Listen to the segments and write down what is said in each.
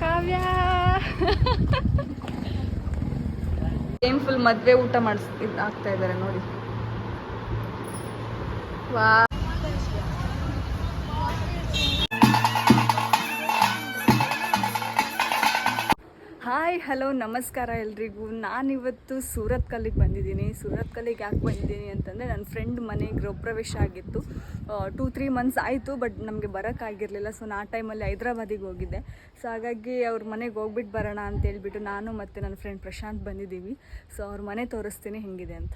ಕಾವ್ಯ. ಏನ್ ಫುಲ್ ಮದ್ವೆ ಊಟ ಮಾಡಿಸ್ ಆಗ್ತಾ ಇದಾರೆ ನೋಡಿ. ವಾ. ಹಾಯ್, ಹಲೋ, ನಮಸ್ಕಾರ ಎಲ್ರಿಗೂ. ನಾನಿವತ್ತು ಸೂರತ್ ಕಲ್ಲಿಗೆ ಬಂದಿದ್ದೀನಿ. ಸೂರತ್ ಕಲ್ಲಿಗೆ ಯಾಕೆ ಬಂದಿದ್ದೀನಿ ಅಂತಂದರೆ ನನ್ನ ಫ್ರೆಂಡ್ ಮನೆ ಗೃಹಪ್ರವೇಶ ಆಗಿತ್ತು. ಟೂ ತ್ರೀ ಮಂತ್ಸ್ ಆಯಿತು ಬಟ್ ನಮಗೆ ಬರೋಕ್ಕಾಗಿರಲಿಲ್ಲ ಸೊ ನಾ ಟೈಮಲ್ಲಿ ಹೈದ್ರಾಬಾದಿಗೆ ಹೋಗಿದ್ದೆ. ಸೊ ಹಾಗಾಗಿ ಅವ್ರ ಮನೆಗೆ ಹೋಗ್ಬಿಟ್ಟು ಬರೋಣ ಅಂತ ಹೇಳ್ಬಿಟ್ಟು ನಾನು ಮತ್ತು ನನ್ನ ಫ್ರೆಂಡ್ ಪ್ರಶಾಂತ್ ಬಂದಿದ್ದೀವಿ. ಸೊ ಅವ್ರ ಮನೆ ತೋರಿಸ್ತೀನಿ ಹೆಂಗಿದೆ ಅಂತ.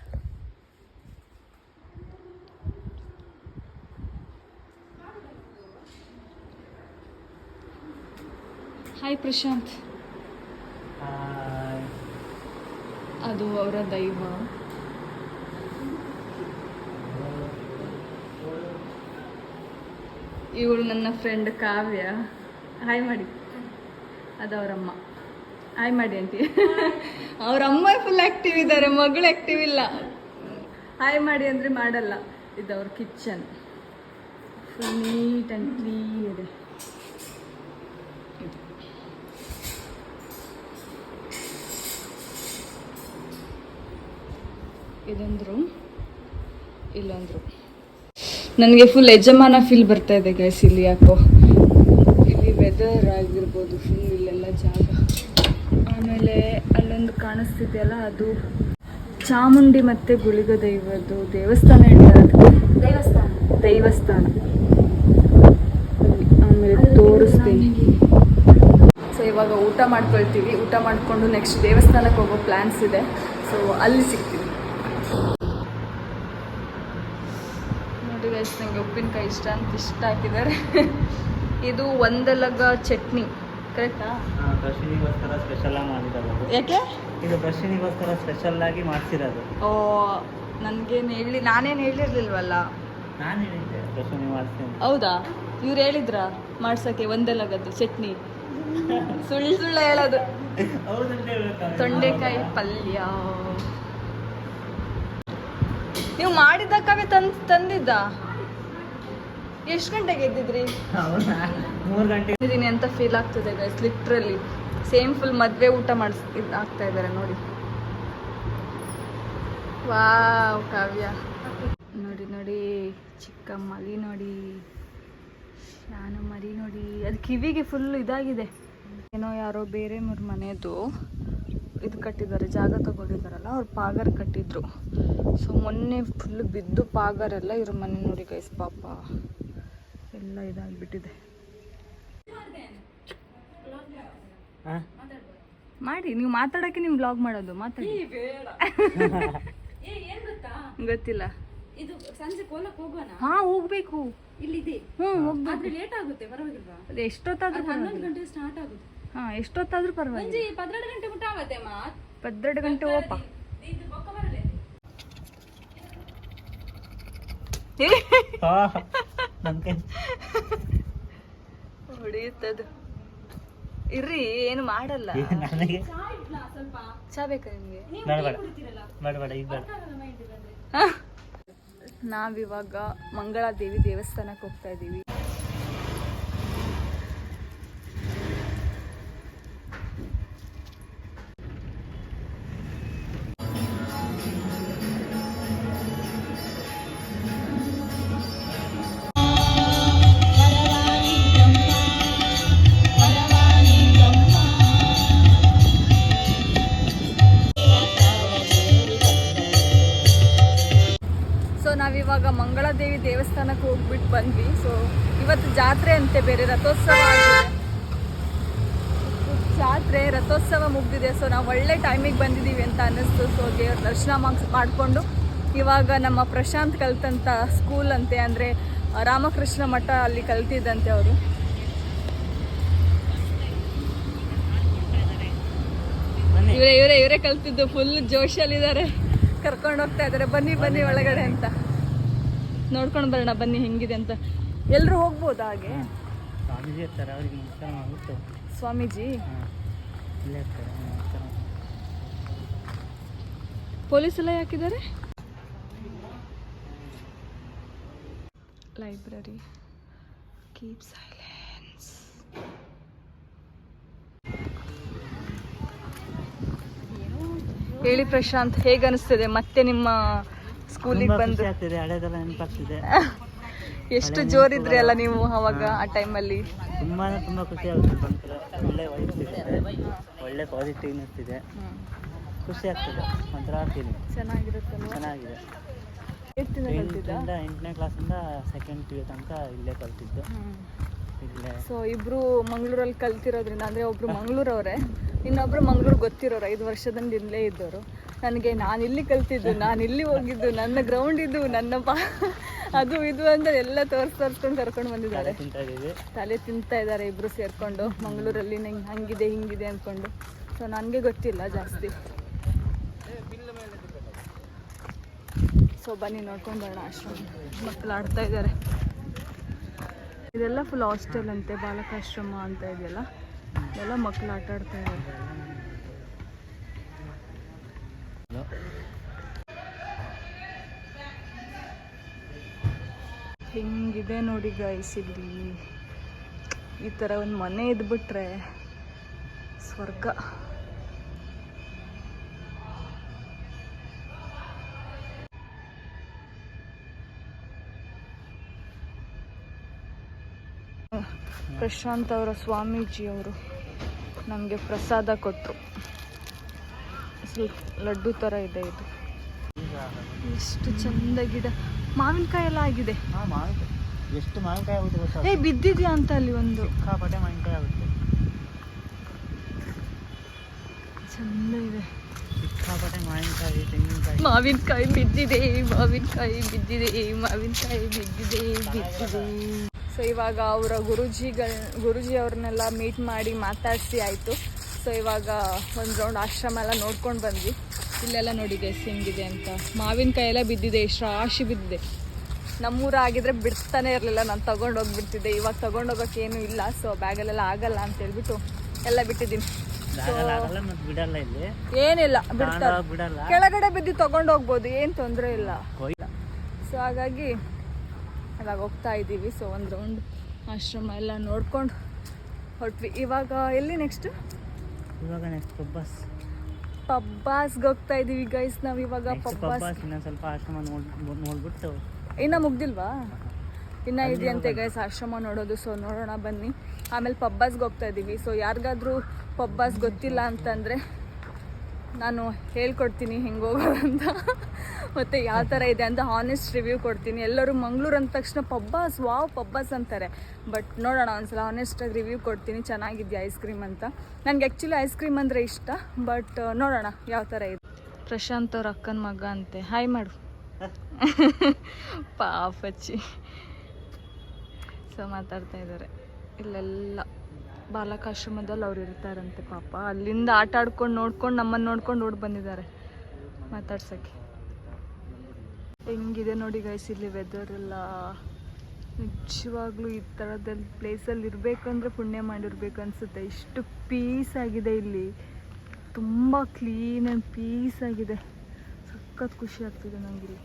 ಹಾಯ್ ಪ್ರಶಾಂತ್. ಅದು ಅವರ ದೈವ. ಇವಳು ನನ್ನ ಫ್ರೆಂಡ್ ಕಾವ್ಯ. ಹಾಯ್ ಮಾಡಿ. ಅದು ಅವರಮ್ಮ. ಹಾಯ್ ಮಾಡಿ ಆಂಟಿ ಅವ್ರ ಅಮ್ಮ ಫುಲ್ ಆಕ್ಟಿವ್ ಇದ್ದಾರೆ ಮಗಳು ಆಕ್ಟಿವ್ ಇಲ್ಲ. ಹಾಯ್ ಮಾಡಿ ಅಂದರೆ ಮಾಡಲ್ಲ. ಇದು ಅವ್ರ kitchen full neat and clean ಇದೆ. ಇದೊಂದು ರೂಮ್ ಇಲ್ಲೊಂದು ರೂಮ್ ನನಗೆ ಫುಲ್ ಯಜಮಾನ ಫೀಲ್ ಬರ್ತಾ ಇದೆ ಗೈಸ್ ಇಲ್ಲಿ ಯಾಕೋ. ಇಲ್ಲಿ ವೆದರ್ ಆಗಿರ್ಬೋದು ಫುಲ್ ಇಲ್ಲೆಲ್ಲ ಜಾಗ. ಆಮೇಲೆ ಅಲ್ಲೊಂದು ಕಾಣಿಸ್ತಿದೆಯಲ್ಲ ಅದು ಚಾಮುಂಡಿ ಮತ್ತು ಗುಳಿಗ ದೈವದ್ದು ದೇವಸ್ಥಾನ ಹೇಳ್ತಾರೆ. ದೇವಸ್ಥಾನ. ದೈವಸ್ಥಾನ. ಆಮೇಲೆ ತೋರಿಸ್ತೀನಿ. ಸೊ ಇವಾಗ ಊಟ ಮಾಡ್ಕೊಳ್ತೀವಿ. ಊಟ ಮಾಡಿಕೊಂಡು ನೆಕ್ಸ್ಟ್ ದೇವಸ್ಥಾನಕ್ಕೆ ಹೋಗೋ ಪ್ಲ್ಯಾನ್ಸ್ ಇದೆ. ಸೊ ಅಲ್ಲಿ ಸಿಗ್ತೀವಿ ನೋಡಿ ಗೈಸ್ ನನಗೆ ಉಪ್ಪಿನಕಾಯಿ ಇಷ್ಟ ಅಂತ ಇಷ್ಟ ಹಾಕಿದ್ದಾರೆ. ಇದು ಒಂದಲಗ ಚಟ್ನಿ ಕರೆಕ್ಟಾ ದರ್ಶನಿಗೋಸ್ಕರ ಸ್ಪೆಷಲ್ ಆಗಿ ಮಾಡಿರೋದು. ಯಾಕೆ? ಇದು ದರ್ಶನಿಗೋಸ್ಕರ ಸ್ಪೆಷಲ್ ಆಗಿ ಮಾಡ್ಸಿರೋದು. ಓ ನನಗೇನು ಹೇಳಿ ನಾನೇನ್ ಹೇಳಿರ್ಲಿಲ್ವಲ್ಲ? ನಾನು ಹೇಳಿದ್ದೆ ದರ್ಶನಿ ಮಾಡ್ತೀನಿ ಹೌದಾ? ಇವ್ರು ಹೇಳಿದ್ರ? ಮಾಡ್ಸಕ್ಕೆ ಒಂದೆಲಗದ್ದು ಚಟ್ನಿ. ಸುಳ್ಳು ಸುಳ್ಳ ಹೇಳೋದು. ತೊಂಡೆಕಾಯಿ ಪಲ್ಯ. ನೀವು ಮಾಡಿದ್ದಕ್ಕವೇ ತಂದ್ ತಂದಿದ್ದ? ಎಷ್ಟು ಗಂಟೆಗೆ ಎದ್ದಿದ್ರಿ? ಮೂರು ಗಂಟೆ. ಇದ್ದೀನಿ ಅಂತ ಫೀಲ್ ಆಗ್ತಿದೆ ಗೈಸ್ ಲಿಟ್ರಲಿ ಸೇಮ್ ಫುಲ್ ಮದ್ವೆ ಊಟ ಮಾಡಿಸ್ ಆಗ್ತಾ ಇದ್ದಾರೆ ನೋಡಿ. ವಾವ್ ಕಾವ್ಯ. ನೋಡಿ ನೋಡಿ ಚಿಕ್ಕ ಮರಿ ನೋಡಿ ನಾನು ಮರಿ ನೋಡಿ. ಅದು ಕಿವಿಗೆ ಫುಲ್ ಇದಾಗಿದೆ. ಏನೋ ಯಾರೋ ಬೇರೆ ಮೂರ್ ಮನೆದು ಇದು ಕಟ್ಟಿದ್ದಾರೆ ಜಾಗ ತಗೊಂಡಿದ್ದಾರಲ್ಲ ಅವ್ರು ಪಾಗರ್ ಕಟ್ಟಿದ್ರು. ಸೊ ಮೊನ್ನೆ ಫುಲ್ ಬಿದ್ದು ಪಾಗರೆಲ್ಲ ಇವ್ರ ಮನೆ ನೋಡಿ ಗೈಸ್ ಪಾಪ. ಎಲ್ಲ ಇದಾಗ್ಬಿಟ್ಟಿದೆ. ಹಾ? ಮಾಡಿ ನೀವು ಮಾತಾಡಕ್ಕೆ ನೀವು ಬ್ಲಾಗ್ ಮಾಡೋದು ಮಾತಾಡಿ. ಗೊತ್ತಿಲ್ಲ. ಇದು ಸಂಜೆ ಕೋಲಕ್ಕೆ ಹೋಗೋಣ ಹಾ ಹೋಗ್ಬೇಕು. ಇಲ್ಲಿದೆ. ಹ್ಮ್ ಹೋಗ್ಬೇಕು. ಆದ್ರೆ ಲೇಟ್ ಆಗುತ್ತೆ ಪರವಾಗಿಲ್ವಾ? ಅದು ಎಷ್ಟೊತ್ತಾದ್ರೂ ಹನ್ನೊಂದು ಗಂಟೆ ಸ್ಟಾರ್ಟ್ ಆಗುತ್ತೆ. ಹಾ ಎಷ್ಟೊತ್ತಾದ್ರೂ ಪರವಾಗಿಲ್ಲ. ಸಂಜೆ ಪದ್ನೆರಡು ಗಂಟೆ ಮುಟ್ಟ ಆಗುತ್ತೆ ಮಾತ್. ಪದ್ನೆರಡು ಗಂಟೆ ಓಪ. ಇದು ಬೊಕ್ಕ ಬರಲೆ. ಆ, ನನ್ ಕೈ ಹೊಡೆಯುತ್ತದು. ಇರ್ರಿ ಏನು ಮಾಡಲ್ಲ. ನನಗೆ? ಚಾ ಬೇಕಾ ನಿಮಗೆ? ಬೇಡ ಬೇಡ ಬೇಡ ಈಗ ಬೇಡ? ನಾವಿವಾಗ ಮಂಗಳಾದೇವಿ ದೇವಸ್ಥಾನಕ್ಕೆ ಹೋಗ್ತಾ ಇದ್ದೀವಿ. ಮುಗ್ದಿದೆ ಸೊ ನಾವು ಒಳ್ಳೆ ಟೈಮಿಗೆ ಬಂದಿದ್ದೀವಿ ಅಂತ ಅನ್ನಿಸ್ತು. ಸೊ ದೇವ್ರ ದರ್ಶನ ಮಾಡ್- ಮಾಡಿಕೊಂಡು ಇವಾಗ ನಮ್ಮ ಪ್ರಶಾಂತ್ ಕಲ್ತಂಥ ಸ್ಕೂಲ್ ಅಂತೆ ಅಂದರೆ ರಾಮಕೃಷ್ಣ ಮಠ ಅಲ್ಲಿ ಕಲ್ತಿದ್ದಂತೆ ಅವರು. ಇವರೇ ಇವರೇ ಇವರೇ ಕಲ್ತಿದ್ದು ಫುಲ್ ಜೋಶಲ್ಲಿದ್ದಾರೆ ಕರ್ಕೊಂಡು ಹೋಗ್ತಾ ಇದ್ದಾರೆ ಬನ್ನಿ ಬನ್ನಿ ಒಳಗಡೆ ಅಂತ. ನೋಡ್ಕೊಂಡು ಬರೋಣ ಬನ್ನಿ ಹೆಂಗಿದೆ ಅಂತ. ಎಲ್ಲರೂ ಹೋಗ್ಬೋದು ಹಾಗೆ? ಸ್ವಾಮೀಜಿ ಸ್ವಾಮೀಜಿ? ಪೊಲೀಸ್ ಎಲ್ಲ ಯಾಕಿದ್ದಾರೆ? ಲೈಬ್ರರಿ ಕೀಪ್ ಸೈಲೆನ್ಸ್ ಹೇಳಿ ಪ್ರಶಾಂತ್ ಹೇಗೆ ಅನಿಸ್ತದೆ? ಮತ್ತೆ ನಿಮ್ಮ ಸ್ಕೂಲಿಗೆ ಬಂದು ಹಳೆದೆಲ್ಲ ನೆನಪಾಗ್ತಿದೆ. ಎಷ್ಟು ಜೋರಿದ್ರಿ ಅಲ್ಲ ನೀವು ಅವಾಗ ಆ ಟೈಮಲ್ಲಿ ತುಂಬಾ ತುಂಬಾ ಖುಷಿ ಆಗುತ್ತೆ ಒಳ್ಳೆ ಪಾಸಿಟಿವ್ ಒಳ್ಳೆ ಪಾಸಿಟಿವ್ನೆಸ್ ಇದೆ. ಖುಷಿ ಆಗ್ತದೆ ಒಂಥರ ಫೀಲಿಂಗ್ ಚೆನ್ನಾಗಿದೆ. ಎಂಟರಿಂದ ಎಂಟನೇ ಕ್ಲಾಸಿಂದ ಸೆಕೆಂಡ್ ಪಿ ಯು ತನಕ ಇಲ್ಲೇ ಕಲ್ತಿದ್ದು. ಇಲ್ಲೇ. ಸೊ ಇಬ್ರು ಮಂಗಳೂರಲ್ಲಿ ಕಲ್ತಿರೋದ್ರಿಂದ ಅಂದ್ರೆ ಒಬ್ರು ಮಂಗಳೂರವರೇ ಇನ್ನೊಬ್ರು ಮಂಗಳೂರು ಗೊತ್ತಿರೋರು ಐದು ವರ್ಷದಿಂದ ಇಲ್ಲೇ ಇದ್ದವರು. ನನಗೆ ನಾನು ಇಲ್ಲಿ ಕಲ್ತಿದ್ದು ನಾನು ಇಲ್ಲಿ ಹೋಗಿದ್ದು ನನ್ನ ಗ್ರೌಂಡ್ ಇದು ನನ್ನ ಪಾ ಅದು ಇದು ಅಂತ ಎಲ್ಲ ತೋರ್ಸ್ ತೋರಿಸ್ಕೊಂಡು ಕರ್ಕೊಂಡು ಬಂದಿದ್ದಾರೆ. ತಲೆ ತಿಂತಾ ಇದೀವಿ ತಲೆ ತಿಂತಾ ಇದ್ದಾರೆ ಇಬ್ರು ಸೇರ್ಕೊಂಡು ಮಂಗಳೂರಲ್ಲಿ ನಂಗೆ ಹಂಗಿದೆ ಹಿಂಗಿದೆ ಅಂದ್ಕೊಂಡು ಸೊ ನನಗೆ ಗೊತ್ತಿಲ್ಲ ಜಾಸ್ತಿ. ಸೊ ಬನ್ನಿ ನೋಡ್ಕೊಂಡು ಬರೋಣ ಆಶ್ರಮ. ಮಕ್ಕಳು ಆಡ್ತಾ ಇದ್ದಾರೆ. ಇದೆಲ್ಲ ಫುಲ್ ಹಾಸ್ಟೆಲ್ ಅಂತೆ, ಬಾಲಕಾಶ್ರಮ ಅಂತ ಇದೆಯಲ್ಲ? ಎಲ್ಲ ಮಕ್ಕಳು ಆಟ ಆಡ್ತಾ ಇದ್ದಾರೆ. ಹಿಂಗಿದೆ ನೋಡಿ ಗೈಸ್ ಇಲ್ಲಿ. ಈ ಥರ ಒಂದು ಮನೆ ಇದ್ಬಿಟ್ರೆ, ಸ್ವರ್ಗ. ಪ್ರಶಾಂತ್ ಅವರ ಸ್ವಾಮೀಜಿ ಅವರು ನಮಗೆ ಪ್ರಸಾದ ಕೊಟ್ಟರು ಲಡ್ಡು ಥರ ಇದೆ ಇದು. ಎಷ್ಟು ಚಂದ ಗಿಡ. ಮಾವಿನಕಾಯಿ ಎಲ್ಲ ಆಗಿದೆ. ಎಷ್ಟು ಮಾವಿನಕಾಯಿ ಆಗುತ್ತೆ ಗೊತ್ತಾ? ಏ ಬಿದ್ದಿದ್ಯಾ ಅಂತ ಅಲ್ಲಿ ಒಂದು. ಸಿಕ್ಕಾಪಟ್ಟೆ ಮಾವಿನಕಾಯಿ ಆಗುತ್ತೆ. ಚಂದ ಇದೆ. ಸಿಕ್ಕಾಪಟ್ಟೆ ಮಾವಿನಕಾಯಿ ತೆಂಗಿನಕಾಯಿ. ಮಾವಿನಕಾಯಿ ಬಿದ್ದಿದೆ ಮಾವಿನಕಾಯಿ ಬಿದ್ದಿದೆ ಮಾವಿನಕಾಯಿ ಬಿದ್ದಿದೆ ಬಿದ್ದಿದೆ. ಸೊ ಇವಾಗ ಅವರ ಗುರುಜಿಗಳ ಗುರುಜಿ ಅವ್ರನ್ನೆಲ್ಲ ಮೀಟ್ ಮಾಡಿ ಮಾತಾಡಿಸಿ ಆಯಿತು. ಸೊ ಇವಾಗ ಒಂದು ರೌಂಡ್ ಆಶ್ರಮ ಎಲ್ಲ ನೋಡ್ಕೊಂಡು ಬಂದ್ವಿ. ಇಲ್ಲೆಲ್ಲ ನೋಡಿದೆ ಹೆಂಗಿದೆ ಅಂತ. ಮಾವಿನಕಾಯಿ ಎಲ್ಲ ಬಿದ್ದಿದೆ ಎಷ್ಟು ರಾಶಿ ಬಿದ್ದಿದೆ. ನಮ್ಮೂರ ಆಗಿದ್ರೆ ಬಿಡ್ತಾನೆ ಇರಲಿಲ್ಲ ನಾನು ತೊಗೊಂಡೋಗಿ ಬಿಡ್ತಿದ್ದೆ ಇವಾಗ ತಗೊಂಡು ಹೋಗೋಕೆ ಏನೂ ಇಲ್ಲ ಸೊ ಬ್ಯಾಗಲ್ಲೆಲ್ಲ ಆಗಲ್ಲ ಅಂತ ಹೇಳ್ಬಿಟ್ಟು ಎಲ್ಲ ಬಿಟ್ಟಿದ್ದೀನಿ. ಏನಿಲ್ಲ ಬಿಡ್ತಾರೆ. ಕೆಳಗಡೆ ಬಿದ್ದು ತಗೊಂಡೋಗ್ಬೋದು ಏನು ತೊಂದರೆ ಇಲ್ಲ. ಸೊ ಹಾಗಾಗಿ ಇವಾಗ ಹೋಗ್ತಾ ಇದ್ದೀವಿ ಸೊ ಒಂದು ರೌಂಡ್ ಆಶ್ರಮ ಎಲ್ಲ ನೋಡ್ಕೊಂಡು ಹೊರಟ್ವಿ. ಇವಾಗ ಎಲ್ಲಿ ನೆಕ್ಸ್ಟ್ ಇವಾಗ ನೆಕ್ಸ್ಟ್ ಪಬ್ಬಾಸ್. ಪಬ್ಬಾಸ್ಗೆ ಹೋಗ್ತಾ ಇದ್ದೀವಿ ಗೈಸ್ ನಾವು ಇವಾಗ ಪಬ್ಬಾಸ್. ಇನ್ನ ಇನ್ನೊಂದು ಸ್ವಲ್ಪ ಆಶ್ರಮ ನೋಡ್ ನೋಡ್ಬಿಟ್ಟು. ಇನ್ನ ಮುಗ್ದಿಲ್ವಾ? ಇನ್ನ ಇದೆಯಂತೆ ಗೈಸ್ ಆಶ್ರಮ ನೋಡೋದು ಸೊ ನೋಡೋಣ ಬನ್ನಿ. ಆಮೇಲೆ ಪಬ್ಬಾಸ್ಗೆ ಹೋಗ್ತಾ ಇದ್ದೀವಿ ಸೊ ಯಾರಿಗಾದ್ರೂ ಪಬ್ಬಾಸ್ ಗೊತ್ತಿಲ್ಲ ಅಂತಂದರೆ ನಾನು ಹೇಳ್ಕೊಡ್ತೀನಿ ಹೆಂಗೆ ಅಂತ. ಮತ್ತು ಯಾವ ಥರ ಇದೆ ಅಂತ ಹಾನೆಸ್ಟ್ ರಿವ್ಯೂ ಕೊಡ್ತೀನಿ. ಎಲ್ಲರೂ ಮಂಗ್ಳೂರು ಅಂದ ತಕ್ಷಣ ಪಬ್ಬಾಸ್, ವಾವ್ ಪಬ್ಬಾಸ್ ಅಂತಾರೆ. ಬಟ್ ನೋಡೋಣ, ಒಂದ್ಸಲ ಹಾನೆಸ್ಟಾಗಿ ರಿವ್ಯೂ ಕೊಡ್ತೀನಿ. ಚೆನ್ನಾಗಿದೆಯಾ ಐಸ್ ಕ್ರೀಮ್ ಅಂತ. ನನಗೆ ಆ್ಯಕ್ಚುಲಿ ಐಸ್ ಕ್ರೀಮ್ ಅಂದರೆ ಇಷ್ಟ ಬಟ್ ನೋಡೋಣ ಯಾವ ಥರ ಇದೆ. ಪ್ರಶಾಂತ್ ಅವ್ರ ಅಕ್ಕನ ಮಗ ಅಂತೆ. ಹಾಯ್ ಮಾಡು. ಪಾಪಚ್ಚಿ ಸೊ ಮಾತಾಡ್ತಾ ಇದ್ದಾರೆ. ಇಲ್ಲೆಲ್ಲ. ಬಾಲಕಾಶ್ರಮದಲ್ಲಿ ಅವ್ರು ಇರ್ತಾರಂತೆ ಪಾಪ. ಅಲ್ಲಿಂದ ಆಟ ಆಡ್ಕೊಂಡು ನೋಡ್ಕೊಂಡು ನಮ್ಮನ್ನು ನೋಡ್ಕೊಂಡು ಓಡ್ ಬಂದಿದ್ದಾರೆ ಮಾತಾಡ್ಸೋಕ್ಕೆ. ಹೆಂಗಿದೆ ನೋಡಿ ಗೈಸ್ ಇಲ್ಲಿ ವೆದರ್ ಎಲ್ಲ. ನಿಜವಾಗ್ಲೂ ಈ ಥರದಲ್ಲಿ ಪ್ಲೇಸಲ್ಲಿ ಇರಬೇಕಂದ್ರೆ ಪುಣ್ಯ ಮಾಡಿರ್ಬೇಕು ಅನಿಸುತ್ತೆ. ಇಷ್ಟು ಪೀಸ್ ಆಗಿದೆ ಇಲ್ಲಿ. ತುಂಬ ಕ್ಲೀನ್ ಆ್ಯಂಡ್ ಪೀಸ್ ಆಗಿದೆ. ಸಖತ್ ಖುಷಿ ಆಗ್ತಿದೆ ನನಗಿಲ್ಲಿ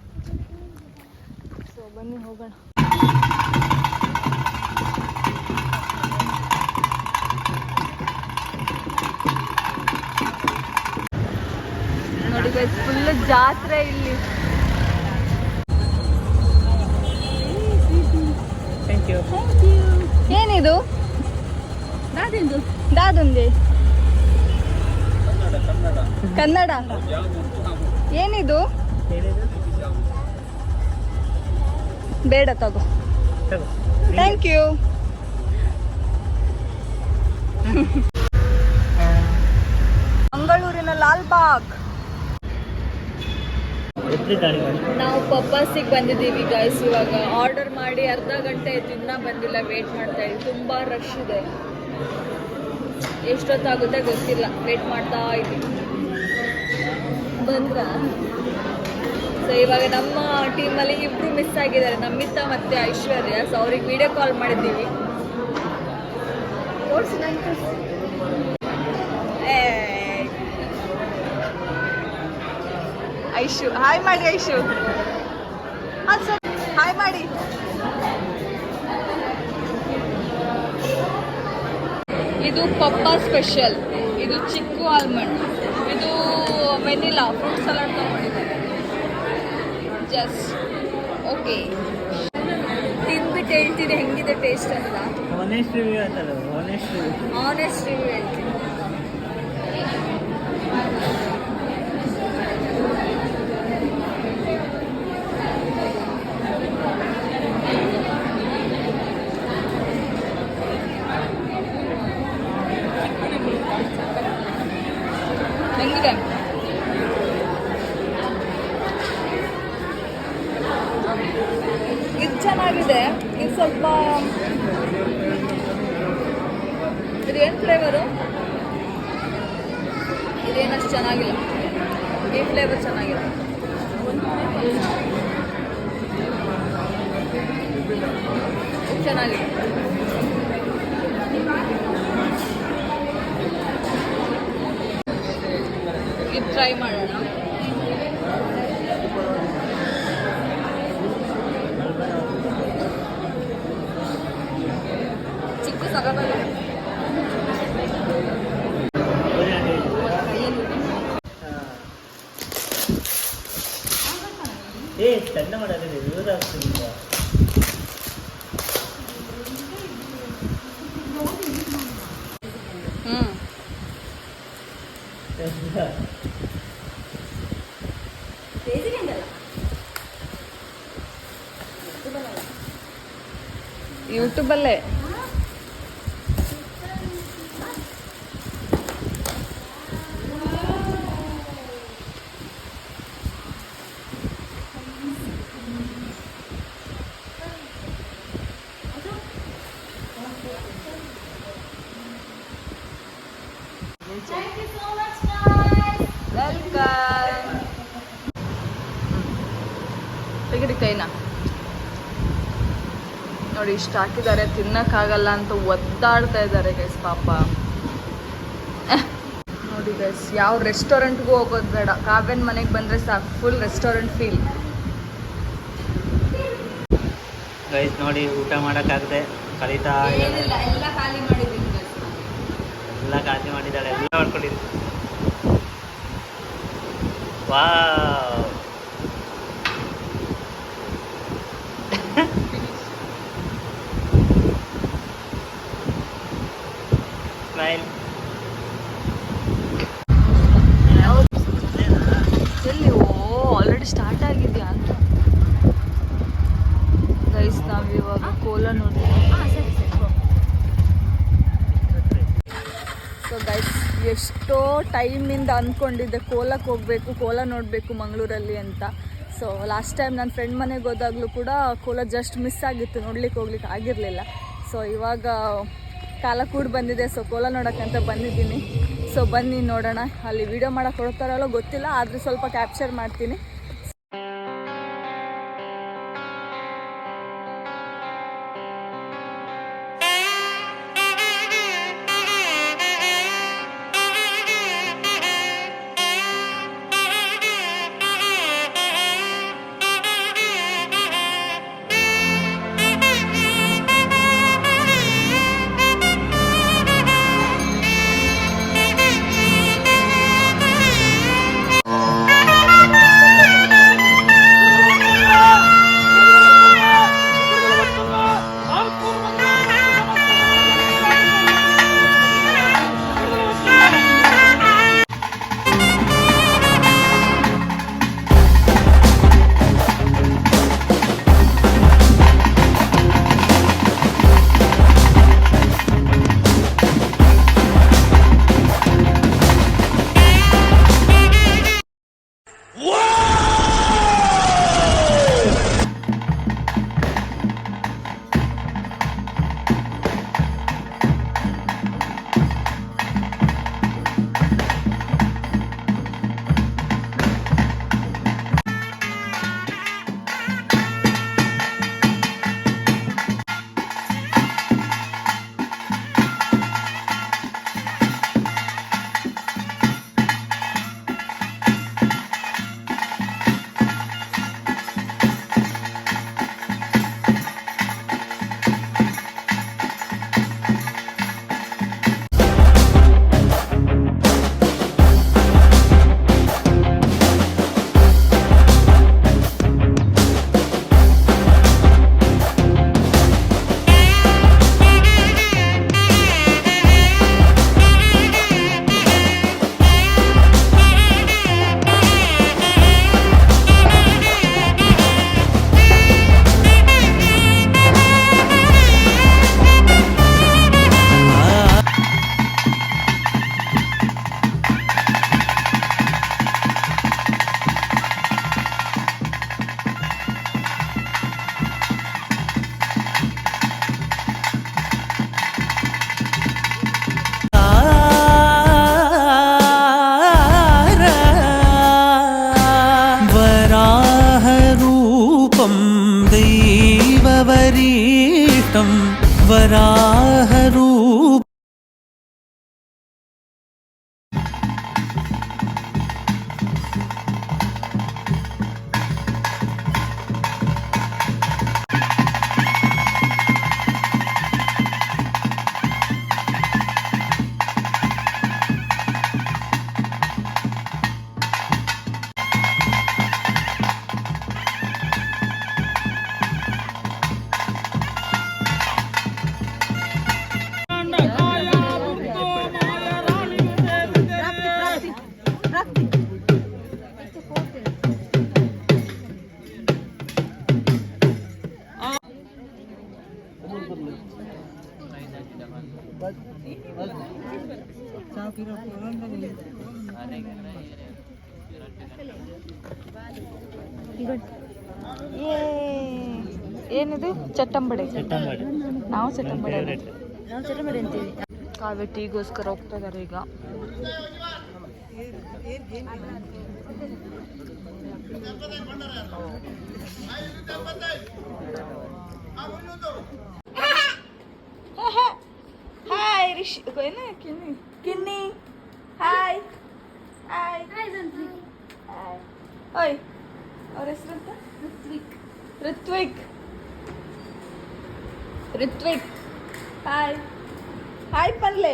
ಸೊ ಬನ್ನಿ ಹೋಗೋಣ. ನೋಡಿ ಫುಲ್ ಜಾತ್ರೆ ಇಲ್ಲಿ. ಥ್ಯಾಂಕ್ ಯು ಏನಿದು? ದಾದಿಂದು. ದಾದುಂದಿ. ಕನ್ನಡ ಏನಿದು? ಬೇಡ ತಗೋ. ಥ್ಯಾಂಕ್ ಯು ಮಂಗಳೂರಿನ ಲಾಲ್ಬಾಗ್ ನಾವು ಪಪ್ಪಾಸಿಗೆ ಬಂದಿದ್ದೀವಿ ಗೈಸ್ ಇವಾಗ ಆರ್ಡರ್ ಮಾಡಿ ಅರ್ಧ ಗಂಟೆ ದಿನ ಇನ್ನೂ ಬಂದಿಲ್ಲ ವೇಟ್ ಮಾಡ್ತಾ ಇದ್ದೀವಿ. ತುಂಬ ರಶ್ ಇದೆ. ಎಷ್ಟೊತ್ತಾಗುತ್ತೆ ಗೊತ್ತಿಲ್ಲ ವೇಟ್ ಮಾಡ್ತಾ ಇದ್ದೀವಿ. ಬಂದ್ರ? ಸೊ ಇವಾಗ ನಮ್ಮ ಟೀಮಲ್ಲಿ ಇಬ್ರು ಮಿಸ್ ಆಗಿದ್ದಾರೆ ನಮ್ಮಿತ್ತ ಮತ್ತೆ ಐಶ್ವರ್ಯ. ಸೊ ಅವ್ರಿಗೆ ವಿಡಿಯೋ ಕಾಲ್ ಮಾಡಿದ್ದೀವಿ. ಏ. ಐಶು. ಹಾಯ್ ಮಾಡಿ ಐಶು. ಹಾಂ ಸರ್. ಹಾಯ್ ಮಾಡಿ. ಇದು ಪಪ್ಪಾ ಸ್ಪೆಷಲ್. ಇದು ಚಿಕ್ಕು ಆಲ್ಮಂಡ್. ಇದು ವೆನಿಲಾ. ಫ್ರೂಟ್ ಸಲಾಡ್ ತೊಗೊಂಡಿದ್ದಾರೆ. ಜಸ್ಟ್. ಓಕೆ. ತಿಂದ್ಬಿಟ್ಟು ಹೇಳ್ತೀನಿ ಹೆಂಗಿದೆ ಟೇಸ್ಟ್ ಅಂತ? ಆನೆಸ್ಟ್ ರಿವ್ಯೂ ಆನೆಸ್ಟ್ ರಿವ್ಯೂ ಹೇಳ್ತೀನಿ ಹೆಂಗಿದೆ ಇದು ಚೆನ್ನಾಗಿದೆ ಇದು ಸ್ವಲ್ಪ ಇದೇನು ಫ್ಲೇವರು ಇದೇನಷ್ಟು ಚೆನ್ನಾಗಿಲ್ಲ ಈ ಫ್ಲೇವರ್ ಚೆನ್ನಾಗಿಲ್ಲ ಇದು ಚೆನ್ನಾಗಿದೆ ಇದು ಟ್ರೈ ಮಾಡೋಣ. ಇಷ್ಟು ಹಾಕಿದ್ದಾರೆ ತಿನ್ನಕ್ಕಾಗಲ್ಲ ಅಂತ ಒದ್ದಾಡ್ತಾ ಇದ್ದಾರೆ ಗೈಸ್ ಪಾಪ. ನೋಡಿ ಗೈಸ್ ಯಾವ ರೆಸ್ಟೋರೆಂಟ್ಗೂ ಹೋಗೋದು ಬೇಡ. ಕಾವ್ಯನ್ ಮನೆಗೆ ಬಂದರೆ ಸಾಕು ಫುಲ್ ರೆಸ್ಟೋರೆಂಟ್ ಫೀಲ್ ಗೈಸ್ ನೋಡಿ ಊಟ ಮಾಡೋಕ್ಕಾಗದೆ. ಕಲಿತಾ ಎಲ್ಲ ಖಾಲಿ ಮಾಡಿದ್ದೀನಿ ಎಲ್ಲ ಖಾಲಿ ಮಾಡಿದ್ದಾಳೆ. ಎಲ್ಲ ಮಾಡ್ಕೊಂಡಿದ್ದೀನಿ. ವಾ ಸ್ಮೈಲ್ ಎಲ್ಲಿ ಓ ಆಲ್ರೆಡಿ ಸ್ಟಾರ್ಟ್ ಆಗಿದೆಯಾ ಅಂತ ಗೈಸ್ ನಾವು ಇವಾಗ ಕೋಲ ನೋಡಿ ಸೊ ಗೈಸ್ ಎಷ್ಟೋ ಟೈಮಿಂದ ಅಂದ್ಕೊಂಡಿದ್ದೆ ಕೋಲಕ್ಕೆ ಹೋಗಬೇಕು, ಕೋಲ ನೋಡಬೇಕು ಮಂಗಳೂರಲ್ಲಿ ಅಂತ. ಸೊ ಲಾಸ್ಟ್ ಟೈಮ್ ನನ್ನ ಫ್ರೆಂಡ್ ಮನೆಗೆ ಹೋದಾಗಲೂ ಕೂಡ ಕೋಲ ಜಸ್ಟ್ ಮಿಸ್ ಆಗಿತ್ತು ನೋಡ್ಲಿಕ್ಕೆ ಹೋಗ್ಲಿಕ್ಕೆ ಆಗಿರಲಿಲ್ಲ. ಸೊ ಇವಾಗ ಕಾಲ ಕೂಡ ಬಂದಿದೆ ಸೊ ಕೋಲ ನೋಡೋಕ್ಕಂತ ಬಂದಿದ್ದೀನಿ. ಸೊ ಬನ್ನಿ ನೋಡೋಣ, ಅಲ್ಲಿ ವಿಡಿಯೋ ಮಾಡೋಕ್ಕೆ ಕೊಡ್ತಾರಲ್ಲೋ ಗೊತ್ತಿಲ್ಲ, ಆದರೂ ಸ್ವಲ್ಪ ಕ್ಯಾಪ್ಚರ್ ಮಾಡ್ತೀನಿ. ಚಟ್ಟಂಬಡೆ ನಾವು ಚಟಮಡಿ ಅಂತೀವಿ. ಕಾವ್ಯ ಟೀಗೋಸ್ಕರ ಹೋಗ್ತಾ ಇದಾರೆ ಈಗ ಹಾಯ್ ರಿಷಿ ಏನು ಕಿನ್ನಿ ಕಿನ್ನಿ ಹಾಯ್ ಹಾಯ್ ಓಯ್ ಅವ್ರ ಹೆಸರಂತ ಋತ್ವಿಕ್. ಋತ್ವಿಕ್. ಋತ್ವಿಕ್ ಹಾಯ್ ಹಾಯ್ ಪಲ್ಲೆ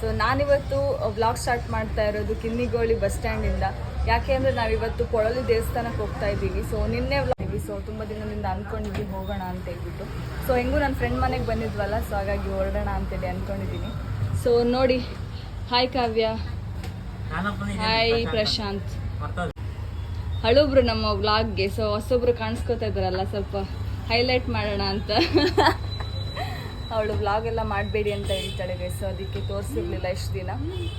ಸೊ ನಾನಿವತ್ತು ವ್ಲಾಗ್ ಸ್ಟಾರ್ಟ್ ಮಾಡ್ತಾ ಇರೋದು ಕಿನ್ನಿಗೋಳಿ ಬಸ್ ಸ್ಟ್ಯಾಂಡಿಂದ ಯಾಕೆ ಅಂದರೆ ನಾವಿವತ್ತು ಕೊಳಲಿ ದೇವಸ್ಥಾನಕ್ಕೆ ಹೋಗ್ತಾ ಇದ್ದೀವಿ. ಸೊ ನಿನ್ನೆ ವ್ಲಾಗ್ ಸೊ ತುಂಬ ದಿನದಿಂದ ಅಂದ್ಕೊಂಡಿದ್ವಿ ಹೋಗೋಣ ಅಂತ ಹೇಳ್ಬಿಟ್ಟು. ಸೊ ಹೆಂಗೂ ನನ್ನ ಫ್ರೆಂಡ್ ಮನೆಗೆ ಬಂದಿದ್ವಲ್ಲ ಸೊ ಹಾಗಾಗಿ ಹೊರಡೋಣ ಅಂತೇಳಿ ಅಂದ್ಕೊಂಡಿದ್ದೀನಿ ಸೊ ನೋಡಿ. ಹಾಯ್ ಕಾವ್ಯ. ಹಾಯ್ ಪ್ರಶಾಂತ್. ಹಳೊಬ್ರು ನಮ್ಮ ವ್ಲಾಗ್ಗೆ ಸೊ ಹೊಸೊಬ್ರು ಕಾಣಿಸ್ಕೊತಾ ಇದ್ರಲ್ಲ ಸ್ವಲ್ಪ ಹೈಲೈಟ್ ಮಾಡೋಣ ಅಂತ. ಅವಳು ವ್ಲಾಗ್ ಎಲ್ಲ ಮಾಡಬೇಡಿ ಅಂತ ಹೇಳ್ತಾಳೆ ಸೊ ಅದಕ್ಕೆ ತೋರಿಸಿರ್ಲಿಲ್ಲ ಇಷ್ಟು ದಿನ.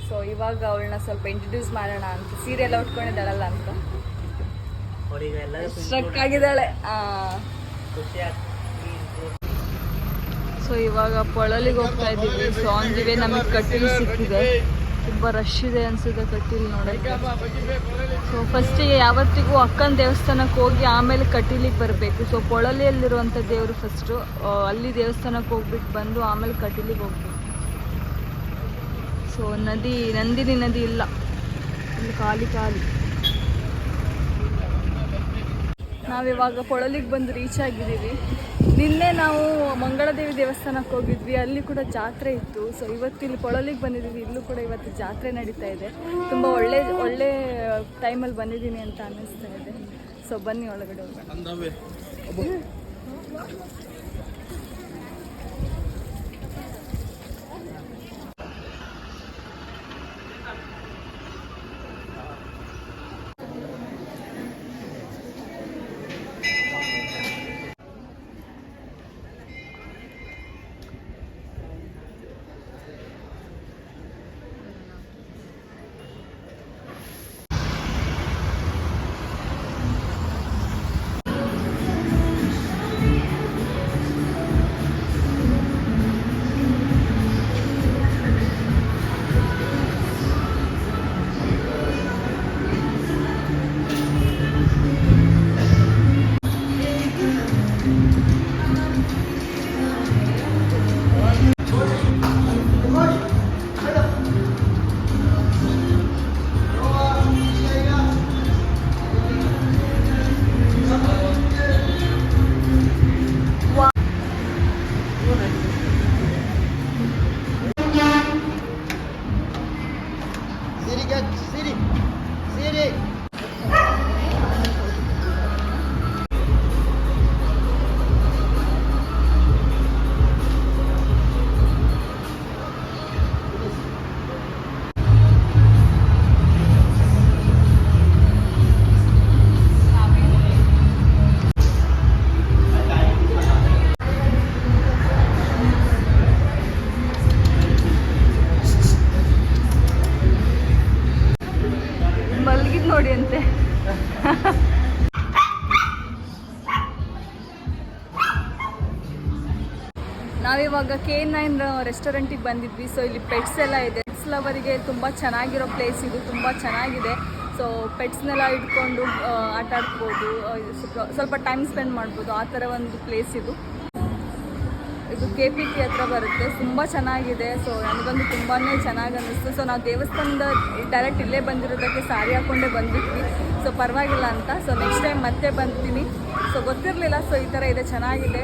ಸೊ ಇವಾಗ ಅವಳನ್ನ ಸ್ವಲ್ಪ ಇಂಟ್ರೊಡ್ಯೂಸ್ ಮಾಡೋಣ ಅಂತ. ಸೀರೆ ಎಲ್ಲ ಉಟ್ಕೊಂಡಿದ್ದಾಳಲ್ಲ ಅಂತ. ಸ್ಟ್ರಕ್ ಆಗಿದ್ದಾಳೆ. ಸೊ ಇವಾಗ ಪೊಳಲಿಗೆ ಹೋಗ್ತಾ ಇದ್ದೀವಿ. ಸೊ ಅಂದಿವೆ ನಮಗೆ ಕಟೀಲ್ ಸಿಕ್ಕಿದೆ. ತುಂಬ ರಶ್ ಇದೆ ಅನ್ಸುತ್ತೆ ಕಟೀಲ್ ನೋಡೋಕ್ಕೆ ಸೊ ಫಸ್ಟಿಗೆ ಯಾವತ್ತಿಗೂ ಅಕ್ಕನ ದೇವಸ್ಥಾನಕ್ಕೆ ಹೋಗಿ ಆಮೇಲೆ ಕಟೀಲಿಗೆ ಬರಬೇಕು. ಸೊ ಪೊಳಲಿಯಲ್ಲಿರುವಂಥ ದೇವರು ಫಸ್ಟು ಅಲ್ಲಿ ದೇವಸ್ಥಾನಕ್ಕೆ ಹೋಗ್ಬಿಟ್ಟು ಬಂದು ಆಮೇಲೆ ಕಟೀಲಿಗೆ ಹೋಗ್ಬೇಕು. ಸೊ ನದಿ, ನಂದಿನಿ ನದಿ ಇಲ್ಲ. ಇಲ್ಲಿ ಖಾಲಿ ಖಾಲಿ. ನಾವಿವಾಗ ಪೊಳಲಿಗೆ ಬಂದು ರೀಚ್ ಆಗಿದ್ದೀವಿ. ನಿನ್ನೆ ನಾವು ಮಂಗಳದೇವಿ ದೇವಸ್ಥಾನಕ್ಕೆ ಹೋಗಿದ್ವಿ. ಅಲ್ಲಿ ಕೂಡ ಜಾತ್ರೆ ಇತ್ತು. ಸೊ ಇವತ್ತು ಇಲ್ಲಿ ಕೊಳಲಿಗೆ ಬಂದಿದ್ದೀವಿ ಇಲ್ಲೂ ಕೂಡ ಇವತ್ತು ಜಾತ್ರೆ ನಡೀತಾ ಇದೆ. ತುಂಬ ಒಳ್ಳೆ ಒಳ್ಳೆ ಟೈಮಲ್ಲಿ ಬಂದಿದ್ದೀನಿ ಅಂತ ಅನ್ನಿಸ್ತಾ ಇದೆ. ಸೊ ಬನ್ನಿ ಒಳಗಡೆ ಹೋಗೋಣ. ನಾವಿವಾಗ ಕೆ ನೈನ್ ರೆಸ್ಟೋರೆಂಟಿಗೆ ಬಂದಿದ್ವಿ. ಸೊ ಇಲ್ಲಿ ಪೆಟ್ಸ್ ಎಲ್ಲ ಇದೆ. ಪೆಟ್ಸ್ ಲವರಿಗೆ ತುಂಬ ಚೆನ್ನಾಗಿರೋ ಪ್ಲೇಸ್ ಇದು. ತುಂಬ ಚೆನ್ನಾಗಿದೆ. ಸೊ ಪೆಟ್ಸ್ನೆಲ್ಲ ಇಟ್ಕೊಂಡು ಆಟ ಆಡ್ಬೋದು. ಸ್ವಲ್ಪ ಟೈಮ್ ಸ್ಪೆಂಡ್ ಮಾಡ್ಬೋದು. ಆ ಥರ ಒಂದು ಪ್ಲೇಸ್ ಇದು. ಇದು ಕೆ ಪಿ ಟಿ ಹತ್ರ ಬರುತ್ತೆ. ತುಂಬ ಚೆನ್ನಾಗಿದೆ. ಸೊ ನನಗಂದು ತುಂಬಾ ಚೆನ್ನಾಗಿ ಅನ್ನಿಸ್ತು. ಸೊ ನಾವು ದೇವಸ್ಥಾನದ ಡೈರೆಕ್ಟ್ ಇಲ್ಲೇ ಬಂದಿರೋದಕ್ಕೆ ಸಾರಿ ಹಾಕ್ಕೊಂಡೇ ಬಂದ್ಬಿಟ್ವಿ ಸೊ ಪರವಾಗಿಲ್ಲ ಅಂತ. ಸೊ ನೆಕ್ಸ್ಟ್ ಟೈಮ್ ಮತ್ತೆ ಬರ್ತೀನಿ ಸೊ ಗೊತ್ತಿರಲಿಲ್ಲ. ಸೊ ಈ ಥರ ಇದೆ. ಚೆನ್ನಾಗಿದೆ.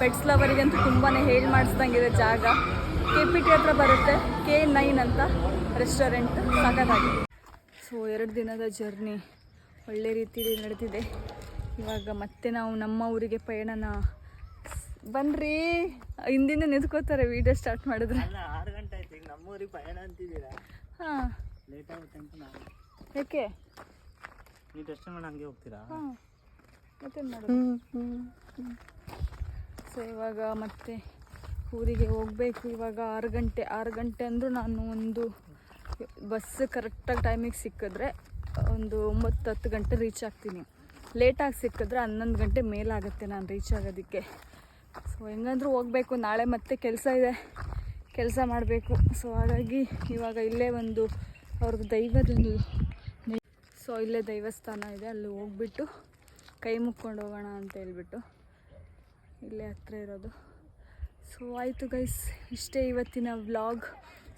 ಪೆಟ್ಸ್ ಲವರಿಗಂತೂ ತುಂಬಾ ಹೇಳಿ ಮಾಡಿಸ್ದಂಗಿದೆ ಜಾಗ. ಕೆ ಪಿ ಟಿ ಹತ್ರ ಬರುತ್ತೆ. ಕೆ ನೈನ್ ಅಂತ ರೆಸ್ಟೋರೆಂಟ್ ಸಾಕಾಗಿದೆ ಸೊ ಎರಡು ದಿನದ ಜರ್ನಿ ಒಳ್ಳೆ ರೀತಿಯಲ್ಲಿ ನಡೆದಿದೆ ಇವಾಗ ಮತ್ತೆ ನಾವು ನಮ್ಮ ಊರಿಗೆ ಪಯಣನ ಬನ್ರಿ. ಹಿಂದಿಂದ ನಿಂತ್ಕೋತಾರೆ ವಿಡಿಯೋ ಸ್ಟಾರ್ಟ್ ಮಾಡಿದ್ರೆ. ಆರು ಗಂಟೆ ಆಯ್ತು. ಈಗ ನಮ್ಮೂರಿಗೆ ಪಯಣ ಅಂತಿದ್ದೀರಾ? ಹಾಂ. ಲೇಟ್ ಆಗುತ್ತೆ ಅಂತ ಯಾಕೆ? ನೀವು ಟೆಸ್ಟ್ ಮಾಡಿ ಹಂಗೆ ಹೋಗ್ತೀರಾ? ಮತ್ತೆ ಮಾಡೋದು? ಸೊ ಇವಾಗ ಮತ್ತೆ ಊರಿಗೆ ಹೋಗಬೇಕು. ಇವಾಗ ಆರು ಗಂಟೆ ಆರು ಗಂಟೆ ಅಂದರೂ ನಾನು ಒಂದು ಬಸ್ ಕರೆಕ್ಟಾಗಿ ಟೈಮಿಗೆ ಸಿಕ್ಕಿದ್ರೆ ಒಂದು ಒಂಬತ್ತು ಹತ್ತು ಗಂಟೆ ರೀಚ್ ಆಗ್ತೀನಿ. ಲೇಟಾಗಿ ಸಿಕ್ಕಿದ್ರೆ ಹನ್ನೊಂದು ಗಂಟೆ ಮೇಲಾಗುತ್ತೆ ನಾನು ರೀಚ್ ಆಗೋದಕ್ಕೆ. ಸೊ ಹೆಂಗಂದ್ರೂ ಹೋಗಬೇಕು. ನಾಳೆ ಮತ್ತೆ ಕೆಲಸ ಇದೆ. ಕೆಲಸ ಮಾಡಬೇಕು. ಸೊ ಹಾಗಾಗಿ ಇವಾಗ ಇಲ್ಲೇ ಒಂದು ಅವ್ರದ್ದು ದೈವದೊಂದು ಸೊ ಇಲ್ಲೇ ದೈವಸ್ಥಾನ ಇದೆ, ಅಲ್ಲಿ ಹೋಗ್ಬಿಟ್ಟು ಕೈ ಮುಕ್ಕೊಂಡು ಹೋಗೋಣ ಅಂತ ಹೇಳ್ಬಿಟ್ಟು ಇಲ್ಲೇ ಹತ್ರ ಇರೋದು. ಸೊ ಆಯಿತು ಗೈಸ್ ಇಷ್ಟೇ ಇವತ್ತಿನ ವ್ಲಾಗ್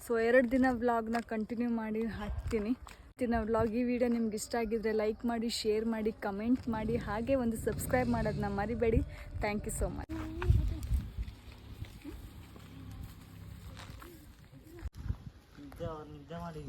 ಸೊ ಎರಡು ದಿನ ವ್ಲಾಗ್ನ ಕಂಟಿನ್ಯೂ ಮಾಡಿ ಹಾಕ್ತೀನಿ. ಇವತ್ತಿನ ವ್ಲಾಗ್ ಈ ವಿಡಿಯೋ ನಿಮ್ಗೆ ಇಷ್ಟ ಆಗಿದ್ರೆ ಲೈಕ್ ಮಾಡಿ ಶೇರ್ ಮಾಡಿ ಕಮೆಂಟ್ ಮಾಡಿ, ಹಾಗೆ ಒಂದು ಸಬ್ಸ್ಕ್ರೈಬ್ ಮಾಡೋದನ್ನ ಮರಿಬೇಡಿ. ಥ್ಯಾಂಕ್ ಯು ಸೋ ಮಚ್ ನಿದ್ದೆ ಮಾಡಿ